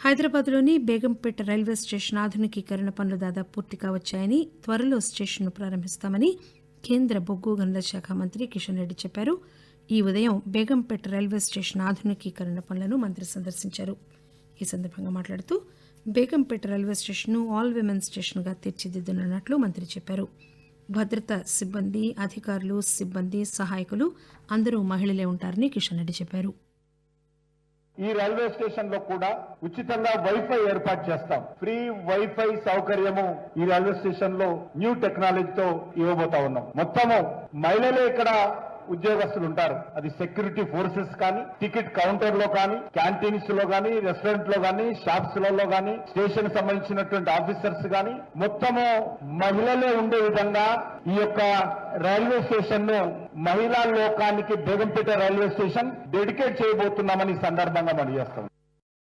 హైదరాబాద్లోని Begumpet railway station ఆధునికీకరణ పనులు దాదాపు పూర్తి కావచ్చాయని త్వరలో స్టేషన్ను ప్రారంభిస్తామని కేంద్ర బొగ్గు గనుల శాఖ మంత్రి కిషన్ రెడ్డి చెప్పారు. ఈ ఉదయం బేగంపేట రైల్వే స్టేషన్ ఆధునికీకరణ పనులను మంత్రి సందర్శించారు. ఈ సందర్భంగా మాట్లాడుతూ బేగంపేట రైల్వే స్టేషన్ను ఆల్ విమెన్ స్టేషన్గా తీర్చిదిద్దనున్నట్లు మంత్రి చెప్పారు. భద్రతా సిబ్బంది అధికారులు సిబ్బంది సహాయకులు అందరూ మహిళలే ఉంటారని కిషన్ రెడ్డి చెప్పారు. ఈ రైల్వే స్టేషన్లో కూడా ఉచితంగా వైఫై ఏర్పాటు చేస్తాం. ఫ్రీ వైఫై సౌకర్యము ఈ రైల్వే స్టేషన్లో న్యూ టెక్నాలజీతో ఇవ్వబోతా ఉన్నాం. మొత్తము మహిళలే ఇక్కడ ఉద్యోగస్తులు ఉంటారు అది సెక్యూరిటీ ఫోర్సెస్ కానీ టికెట్ కౌంటర్లో కానీ క్యాంటీన్స్లో కానీ రెస్టారెంట్లో కానీ షాప్స్లలో కానీ స్టేషన్ సంబంధించినటువంటి ఆఫీసర్స్ కానీ మొత్తము మహిళలే ఉండే విధంగా ఈ యొక్క రైల్వే స్టేషన్ను మహిళా లోకానికి బేగంపేట రైల్వే స్టేషన్ డెడికేట్ చేయబోతున్నామని సందర్భంగా మనం చేస్తాం.